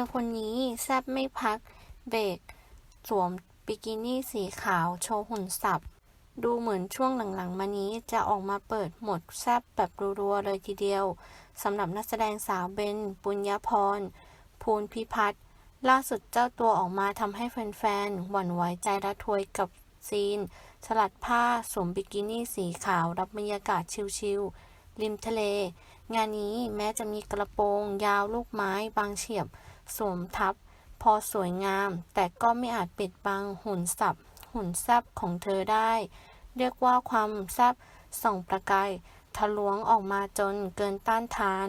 อคนนี้แซบไม่พักเบรกสวมบิกินี่สีขาวโชว์หุ่นสับ ดูเหมือนช่วงหลังๆ มานี้จะออกมาเปิดหมดแซบแบบรัวๆเลยทีเดียวสำหรับนักแสดงสาวเบนปุญญพร ภูลพิพัฒน์ล่าสุดเจ้าตัวออกมาทำให้แฟนๆ หวั่นไหวใจระทวยกับซีน สลัดผ้าสวมบิกินี่สีขาวรับบรรยากาศชิลๆริมทะเล งานนี้แม้จะมีกระโปรงยาวลูกไม้บางเฉียบ สวมทับ พอสวยงาม แต่ก็ไม่อาจปิดบังหุ่นสับ หุ่นแซบของเธอได้ เรียกว่าความแซบส่องประกายทะลวงออกมาจนเกินต้านทาน